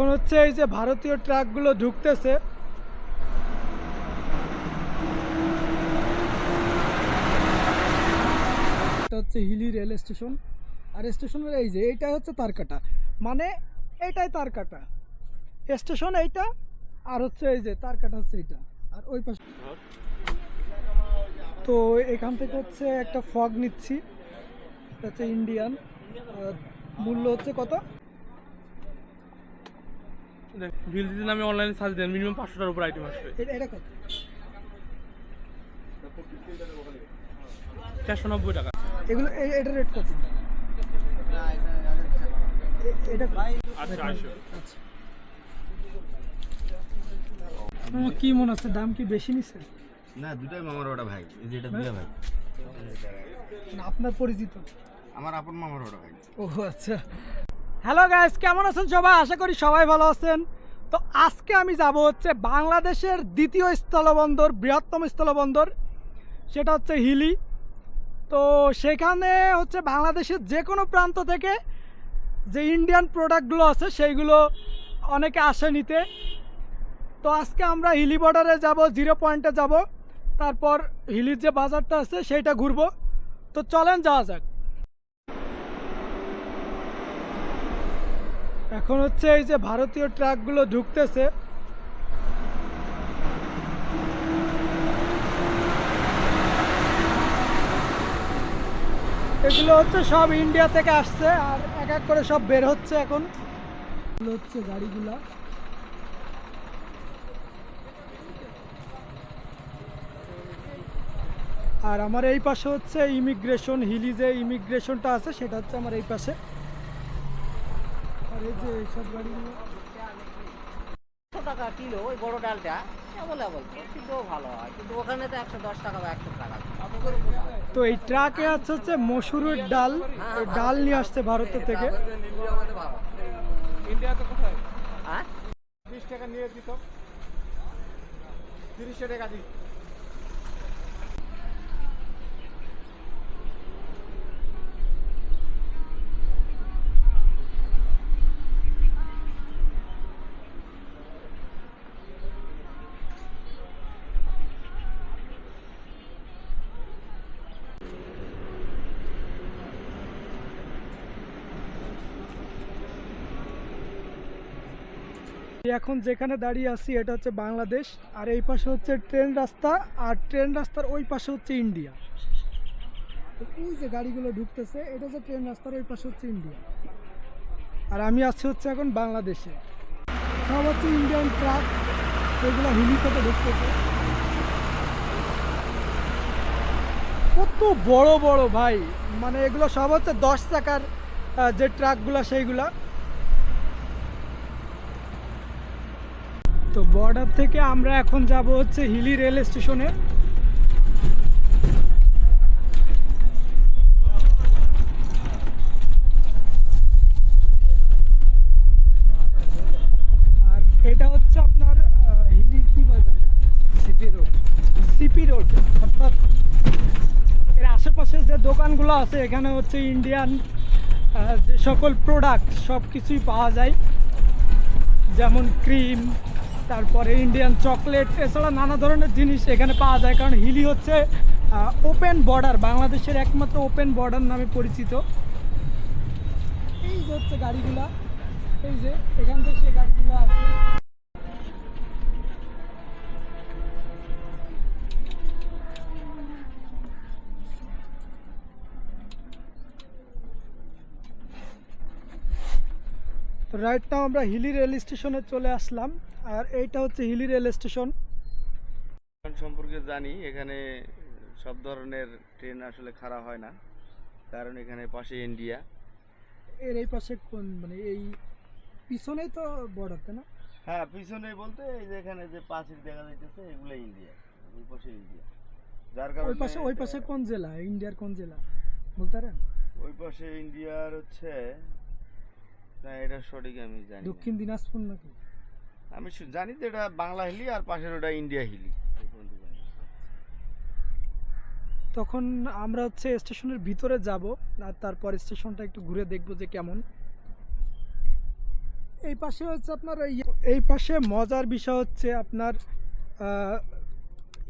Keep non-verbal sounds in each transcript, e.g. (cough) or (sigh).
এখন হচ্ছে এই যে ভারতীয় ট্রাকগুলো ঢুকতেছে। এটা হচ্ছে হিলি রেল স্টেশন। আর স্টেশনের এই যে এইটা হচ্ছে তারকাটা। মানে এইটাই তারকাটা। স্টেশন এইটা, আর হচ্ছে এই যে তারকাটা হচ্ছে এইটা। আর ওই পাশে তো এখান থেকে হচ্ছে একটা ফগ নিচ্ছি। এটা হচ্ছে ইন্ডিয়ান। মূল্য হচ্ছে কত? বিল দিতে নামে অনলাইনে সার্চ দেন মিনিমাম পাঁচশোটার উপর আইটেম আসবে। এটা কত? চারশো নব্বই টাকা। এগুলো এটা রেট কত? এটা আচ্ছা। আচ্ছা কি মনে হচ্ছে দাম কি বেশি নিছে? না দুটাই মামার ওটা ভাই এই যে এটা দুটা ভাই। না আপনার পরিচিত। আমার আপন মামার ওটা ভাই। ও আচ্ছা। হ্যালো গাইস কেমন আছেন সবাই? আশা করি সবাই ভালো আছেন। তো আজকে আমি যাব হচ্ছে বাংলাদেশের দ্বিতীয় স্থলবন্দর, বৃহত্তম স্থলবন্দর, সেটা হচ্ছে হিলি। তো সেখানে হচ্ছে বাংলাদেশের যে কোনো প্রান্ত থেকে যে ইন্ডিয়ান প্রোডাক্টগুলো আছে, সেইগুলো অনেকে আসে নিতে। তো আজকে আমরা হিলি বর্ডারে যাব জিরো পয়েন্টে যাব। তারপর হিলির যে বাজারটা আছে, সেইটা ঘুরবো। তো চলেন যাওয়া যাক। এখন হচ্ছে এই যে ভারতীয় ট্রাকগুলো ঢুকতেছে। এগুলো হচ্ছে সব ইন্ডিয়া থেকে আসছে, আর এক এক করে সব বের হচ্ছে এখন। হচ্ছে গাড়িগুলা। আর আমার এই পাশে হচ্ছে ইমিগ্রেশন হিলি যে ইমিগ্রেশনটা আছে, সেটা হচ্ছে আমার এই পাশে। এই যে এইসব গাড়িগুলো। একশো টাকা কিলো ওই বড় ডালটা। অ্যাভেলেবল কিন্তু ভালো হয়। কিন্তু ওখানে তো একশো দশ টাকা বা একশো টাকা। তো এই ট্রাকে আছে হচ্ছে মসুরের ডাল। ডাল নিয়ে আসছে ভারতের থেকে। ইন্ডিয়াতে কোথায়? হ্যাঁ? বিশ টাকা নিয়ে দিত। তিরিশশো টাকা দিই এখন যেখানে দাঁড়িয়ে আছি, এটা হচ্ছে বাংলাদেশ, আর এই পাশে হচ্ছে ট্রেন রাস্তা, আর ট্রেন রাস্তার ওই পাশে হচ্ছে ইন্ডিয়া। এই যে গাড়িগুলো ঢুকতেছে, এটা হচ্ছে ট্রেন রাস্তার ওই পাশে হচ্ছে ইন্ডিয়া। আর আমি আছি হচ্ছে এখন বাংলাদেশে। সব হচ্ছে ইন্ডিয়ান ট্রাক, এগুলো হিলিকতে ঢুকতেছে। কত বড় বড় ভাই। মানে এগুলো সব হচ্ছে দশ চাকার যে ট্রাকগুলো, সেইগুলা। তো বর্ডার থেকে আমরা এখন যাব হচ্ছে হিলি রেল স্টেশনে। আর এটা হচ্ছে আপনার হিলি কি বাজার সিপি রোড। সিপি রোড অর্থাৎ এর আশেপাশে যে দোকানগুলো আছে এখানে হচ্ছে ইন্ডিয়ান যে সকল প্রোডাক্ট সব কিছুই পাওয়া যায়। যেমন ক্রিম তারপরে ইন্ডিয়ান চকলেট এছাড়া নানা ধরনের জিনিস এখানে পাওয়া যায়, কারণ হিলি হচ্ছে ওপেন বর্ডার বাংলাদেশের একমাত্র ওপেন বর্ডার নামে পরিচিত। এই যে হচ্ছে গাড়িগুলা, এই যে এখান থেকে সেই গাড়িগুলো আছে। তো রাইট নাও আমরা হিলি রেল স্টেশনে চলে আসলাম। আর এইটা হচ্ছে হিলি রেল স্টেশন। সম্পর্কে জানি এখানে সব ধরনের ট্রেন আসলে খাড়া হয় না কারণ এখানে পাশে ইন্ডিয়া। এর এই পাশে কোন মানে এই পিছনেই তো বর্ডার তাই না? হ্যাঁ পিছনে বলতে এই যে এখানে যে পাঁচিল দেখা যাইতেছে এগুলো ইন্ডিয়া ওই পাশে ইন্ডিয়া। যার কারণে ওই পাশে ওই পাশে কোন জেলা? ইন্ডিয়ার কোন জেলা? বলতে পারেন? ওই পাশে ইন্ডিয়ার হচ্ছে না এটা সঠিক আমি জানি দক্ষিণ দিনাজপুর নাকি? আমি জানি যে এটা বাংলা হিলি আর পাশের ওটা ইন্ডিয়া হিলি। তখন আমরা হচ্ছে স্টেশনের ভিতরে যাব, আর তারপর স্টেশনটা একটু ঘুরে দেখব যে কেমন। এই পাশে হচ্ছে আপনার এই পাশে মজার বিষয় হচ্ছে আপনার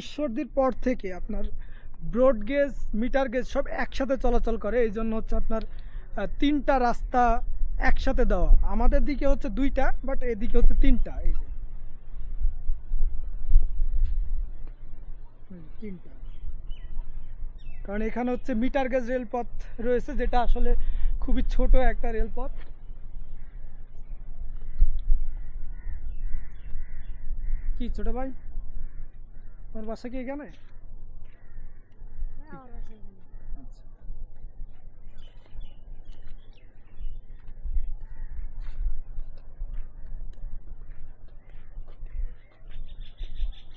ঈশ্বরদীর পর থেকে আপনার ব্রড গেজ, মিটার গেজ সব একসাথে চলাচল করে। এই জন্য হচ্ছে আপনার তিনটা রাস্তা একসাথে দেওয়া। আমাদের দিকে হচ্ছে দুইটা বাট এদিকে হচ্ছে তিনটা, এই যে। তিনটা। কারণ এখানে হচ্ছে মিটার গেজ রেলপথ রয়েছে, যেটা আসলে খুবই ছোট একটা রেলপথ। কি, ছোট ভাই? তোমার বাসা কি এখানে আচ্ছা এরা এ-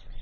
এই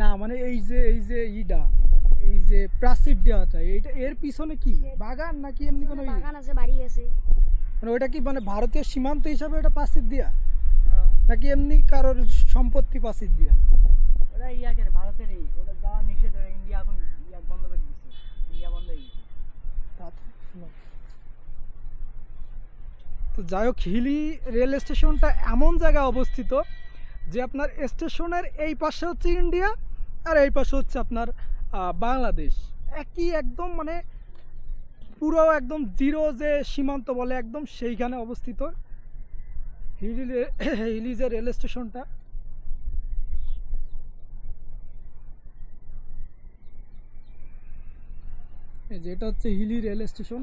না মানে এই যে এই যে ইডা এই যে প্রাচীর দেওয়াটা এইটা এর পিছনে কি? বাগান নাকি এমনি কোনো ইয়ে? বাগান আছে বাড়ি আছে। মানে ওটা কি মানে ভারতীয় সীমান্ত হিসাবে ওটা প্রাচীর দিয়া? নাকি এমনি কারোর সম্পত্তি প্রাচীর দিয়া? ওটা ইয়াকের ভারতেরই। ওটা যাওয়া নিষেধ ইন্ডিয়া এখন ইয়াক বন্ধ করে দিচ্ছে ইন্ডিয়া বন্ধ হয়ে গেছে। তা তো যাই হোক হিলি রেল স্টেশনটা এমন জায়গায় অবস্থিত যে আপনার স্টেশনের এই পাশে হচ্ছে ইন্ডিয়া আর এই পাশে হচ্ছে আপনার বাংলাদেশ। একই একদম মানে পুরো একদম জিরো যে সীমান্ত বলে একদম সেইখানে অবস্থিত। হিলি যে রেল স্টেশনটা। এই যে এটা হচ্ছে হিলি রেল স্টেশন।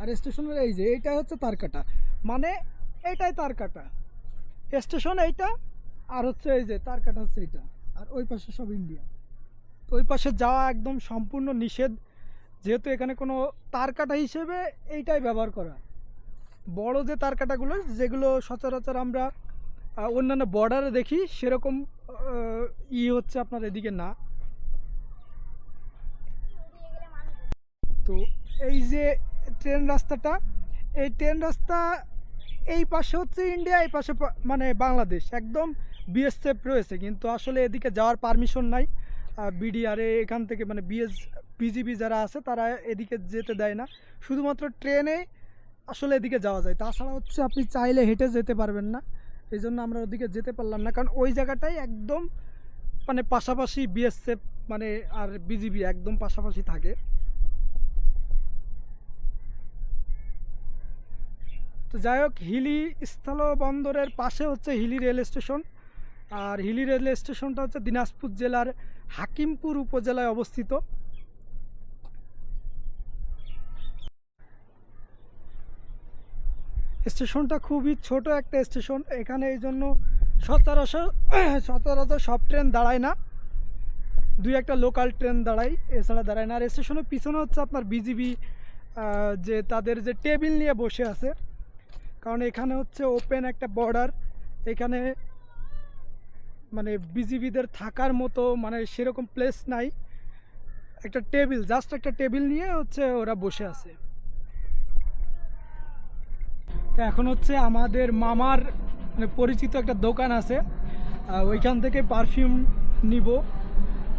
আর স্টেশনের এই যে এইটা হচ্ছে তারকাটা। মানে এটাই তারকাটা। স্টেশন এইটা আর হচ্ছে এই যে তারকাটা হচ্ছে এটা, আর ওই পাশে সব ইন্ডিয়া তো ওই পাশে যাওয়া একদম সম্পূর্ণ নিষেধ, যেহেতু এখানে কোনো তারকাটা হিসেবে এইটাই ব্যবহার করা। বড় যে তারকাটাগুলো যেগুলো সচরাচর আমরা অন্যান্য বর্ডারে দেখি, সেরকম ই হচ্ছে আপনার এদিকে না। তো এই যে ট্রেন রাস্তাটা, এই ট্রেন রাস্তা এই পাশে হচ্ছে ইন্ডিয়া এই পাশে মানে বাংলাদেশ। একদম বিএসএফ রয়েছে, কিন্তু আসলে এদিকে যাওয়ার পারমিশন নাই। বিডিআরে এখান থেকে মানে বিএস বিজিবি যারা আছে, তারা এদিকে যেতে দেয় না। শুধুমাত্র ট্রেনে আসলে এদিকে যাওয়া যায়। তাছাড়া হচ্ছে আপনি চাইলে হেঁটে যেতে পারবেন না। এই জন্য আমরা ওদিকে যেতে পারলাম না। কারণ ওই জায়গাটাই একদম মানে পাশাপাশি বিএসএফ মানে আর বিজিবি একদম পাশাপাশি থাকে। তো যাই হোক, হিলি স্থল বন্দরের পাশে হচ্ছে হিলি রেল স্টেশন। আর হিলি রেল স্টেশনটা হচ্ছে দিনাজপুর জেলার হাকিমপুর উপজেলায় অবস্থিত। স্টেশনটা খুবই ছোট একটা স্টেশন, এখানে এই জন্য সচরাচর (coughs) সচরাচর সব ট্রেন দাঁড়ায় না। দুই একটা লোকাল ট্রেন দাঁড়ায়, এছাড়া দাঁড়ায় না। আর স্টেশনের পিছনে হচ্ছে আপনার বিজিবি যে তাদের যে টেবিল নিয়ে বসে আছে। কারণ এখানে হচ্ছে ওপেন একটা বর্ডার এখানে মানে বিজিবিদের থাকার মতো মানে সেরকম প্লেস নাই। একটা টেবিল জাস্ট একটা টেবিল নিয়ে হচ্ছে ওরা বসে আছে। তো এখন হচ্ছে আমাদের মামার মানে পরিচিত একটা দোকান আছে। ওইখান থেকে পারফিউম নিব।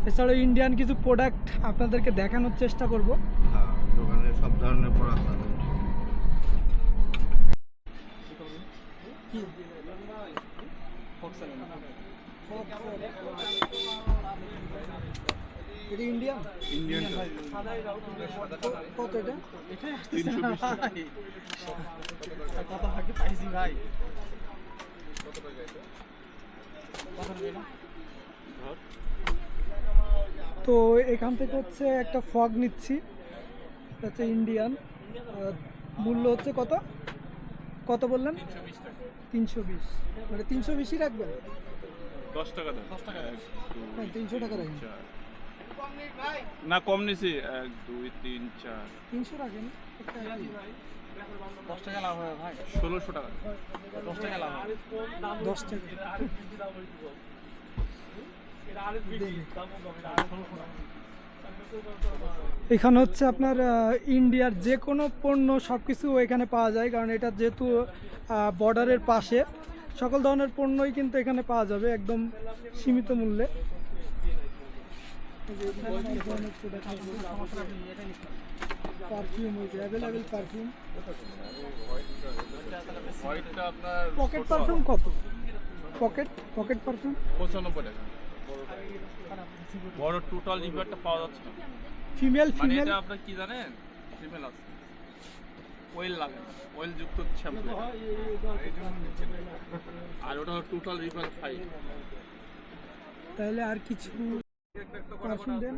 এছাড়াও ইন্ডিয়ান কিছু প্রোডাক্ট আপনাদেরকে দেখানোর চেষ্টা করব। হ্যাঁ দোকানে সব ধরনের প্রোডাক্ট আছে। এটা ইন্ডিয়ান ইন্ডিয়ান কত এটা? তিনশো বিশ। টাকা তো এখান থেকে হচ্ছে একটা ফগ নিচ্ছি। হচ্ছে ইন্ডিয়ান মূল্য হচ্ছে কত? কত বললেন? তিনশো বিশ মানে তিনশো বেশি রাখবেন? দশ টাকা দেন। দশ টাকা হ্যাঁ তিনশো টাকা রাখবেন না কম নিছি। এক দুই তিন চার। তিনশো রাখেন। দশ টাকা লাভ হবে ভাই। ষোলোশো টাকা। দশ টাকা লাভ হবে। দশ টাকা। এখানে হচ্ছে আপনার ইন্ডিয়ার যে কোনো পণ্য সব কিছু এখানে পাওয়া যায়। কারণ এটা যেহেতু বর্ডারের পাশে। সকল ধরনের পণ্যই কিন্তু এখানে পাওয়া যাবে একদম সীমিত মূল্যে। পারফিউম হয়েছে অ্যাভেলেবেল পারফিউম পকেট পারফিউম কত? পকেট পকেট পারফিউম পঁচানব্বই টাকা। বড় টোটাল রিভারটা পাওয়া যাচ্ছে ফিমেল মানে ফিমেল আপনার কি জানেন? ফিমেল আছে। ওয়েল লাগে ওয়েল যুক্ত শ্যাম্পু আর ওটা টোটাল রিভার ফাইভ তাহলে আর কিছু পারফিউম দেন?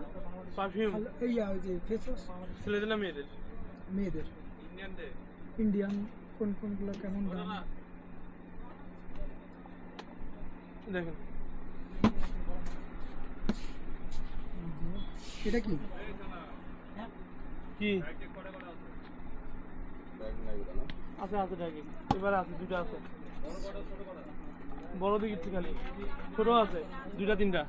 পারফিউম এই যে ফেস ওয়াশ ছেলেদের না মেয়েদের। মেয়েদের। ইন্ডিয়ান কোন কোনগুলো কেমন দাম? দেখেন। এটা কি? কি? আছে আছে ডাকি এবার আছে দুটো আছে। বড় দিকে খালি। ছোট আছে দুইটা তিনটা।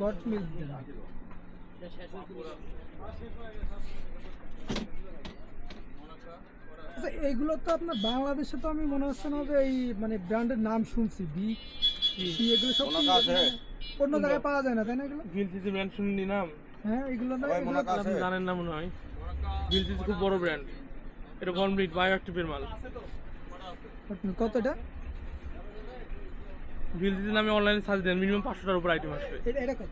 গট মিল্ক দেন আচ্ছা এইগুলো তো আপনার বাংলাদেশে তো আমি মনে হচ্ছে না যে এই মানে ব্র্যান্ডের নাম শুনছি বি এগুলো সব অন্য জায়গায় পাওয়া যায় না তাই না এগুলো? ভিলসিসি ব্র্যান্ড শুনি নাম? হ্যাঁ এগুলো না এগুলো আপনি জানেন না মনে হয়। ভিলসিসি খুব বড় ব্র্যান্ড এটা গনব্রিড বায়ো অ্যাক্টিভের মাল কত এটা? ভিলসিসি নামে অনলাইনে সার্চ দেন মিনিমাম পাঁচশোটার উপর আইটেম আসবে। এটা কত?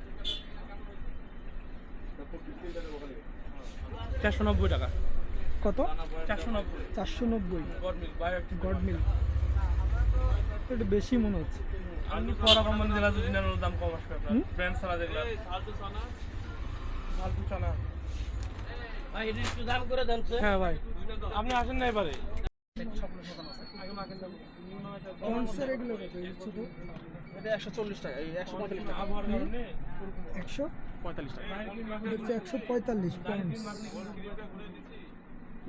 চারশো নব্বই টাকা। কত? চারশো নব্বই। গড মিল্ক একটু বেশি মনে হচ্ছে। আপনি পরা কোম্পানি জেলা যদি নেন দাম কম আসবে? ব্র্যান্ড ছাড়া যেগুলো ফালতু চানা হ্যাঁ ভাই। আপনি আসেন না এবারে। একশো চল্লিশ টাকা এই একশো পঁয়তাল্লিশ টাকা। একশো? পঁয়তাল্লিশ টাকা। একশো পঁয়তাল্লিশ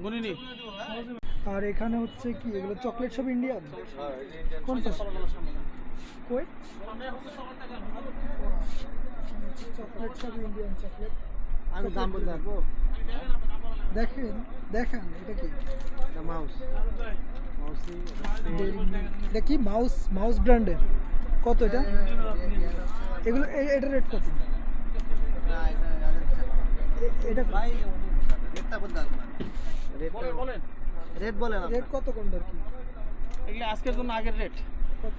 গুনিনি আর এখানে হচ্ছে কি এগুলো চকলেট সব ইন্ডিয়ান কোনটা? কই? চকলেট সব ইন্ডিয়ান চকলেট। আমি দাম বলতে পারব? দেখেন দেখান এটা কি? মাউস। এটা কি? মাউস মাউস ব্র্যান্ডের। কত এটা? এগুলো এ- এটা রেট কত? এটা ভাই রেটটা বলতে পারব বলেন রেট বলেন। রেট কত কোনটার কি? এগুলো আজকের জন্য আগের রেট কত?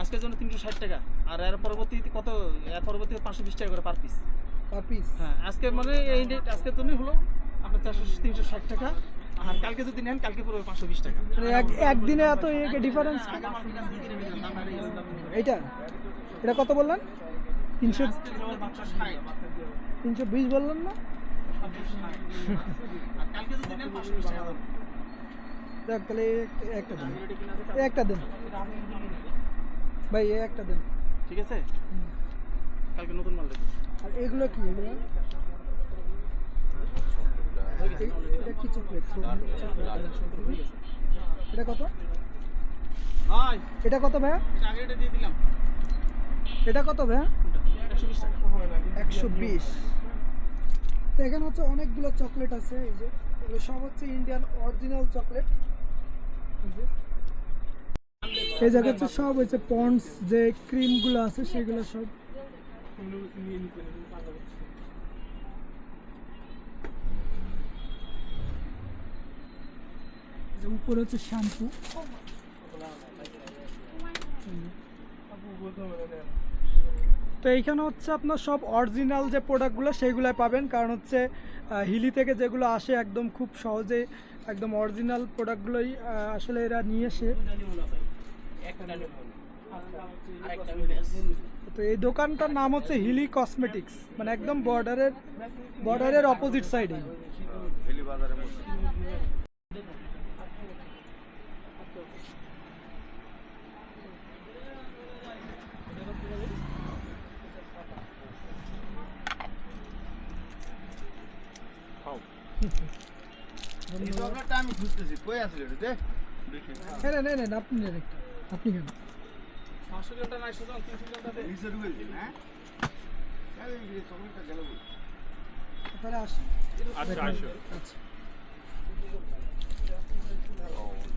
আজকের জন্য তিনশো ষাট টাকা। আর এর পরবর্তীতে কত এর পরবর্তীতে পাঁচশো বিশ টাকা করে পার পিস পার পিস হ্যাঁ আজকে মানে এই রেট আজকের জন্যই হলো আপনার চারশো তিনশো ষাট টাকা। আর কালকে যদি নেন কালকে পড়বে পাঁচশো বিশ টাকা। মানে এক একদিনে এত ডিফারেন্স এইটা? এটা কত বললেন? তিনশো তিনশো বিশ বললেন না? দেখ তাহলে একটা দেন। একটা দেন। ভাই একটা দেন। ঠিক আছে? কালকে নতুন মাল দেবো আর এগুলো কি এগুলো? এটা কি চকলেট এটা কত? এটা কত ভাইয়া? এটা কত ভাইয়া? একশো বিশ। তো এখানে হচ্ছে অনেকগুলো চকলেট আছে এই যে। এগুলো সব হচ্ছে ইন্ডিয়ান অরিজিনাল চকলেট। এই জায়গা হচ্ছে সব হচ্ছে পন্ডস যে ক্রিমগুলো আছে সেগুলো সব। যে উপরে হচ্ছে শ্যাম্পু। তো এইখানে হচ্ছে আপনার সব অরিজিনাল যে প্রোডাক্টগুলো সেইগুলো পাবেন। কারণ হচ্ছে হিলি থেকে যেগুলো আসে একদম খুব সহজে, একদম অরিজিনাল প্রোডাক্টগুলোই আসলে এরা নিয়ে এসে। তো এই দোকানটার নাম হচ্ছে হিলি কসমেটিক্স। মানে একদম বর্ডারের বর্ডারের অপোজিট সাইডে এই চকলেটটা আমি খুঁজতেছি। কই আসলে এটা দে। দেখি। হ্যাঁ না না আপনি নেন একটা আপনি কেন পাঁচশো জনটা নাই শুধু তিনশো জনটা দে। দিন হ্যাঁ? চকলেটটা গেল তাহলে আসি। আচ্ছা আচ্ছা আচ্ছা।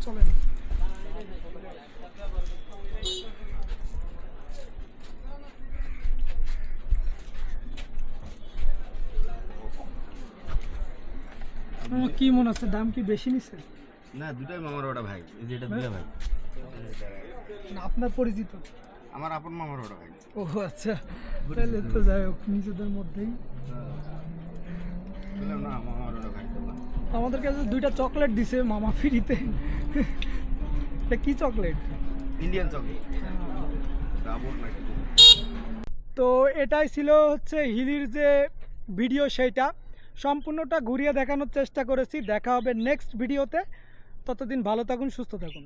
চলেন। আমার কি মনে হচ্ছে? দাম কি বেশি নিছে? না দুটাই মামার ওটা ভাই। এই যে এটা দুটা ভাই। না আপনার পরিচিত? আমার আপন মামার ওটা ভাই। ও আচ্ছা। তাহলে তো যাই হোক নিজেদের মধ্যেই। না মামার ওটা ভাই আমাদের কাছে দুইটা চকলেট দিছে মামা ফ্রিতে। এটা কি চকলেট? ইন্ডিয়ান চকলেট তো এটাই ছিল হচ্ছে হিলির যে ভিডিও সেইটা। সম্পূর্ণটা ঘুরিয়ে দেখানোর চেষ্টা করেছি। দেখা হবে নেক্সট ভিডিওতে ততদিন ভালো থাকুন সুস্থ থাকুন।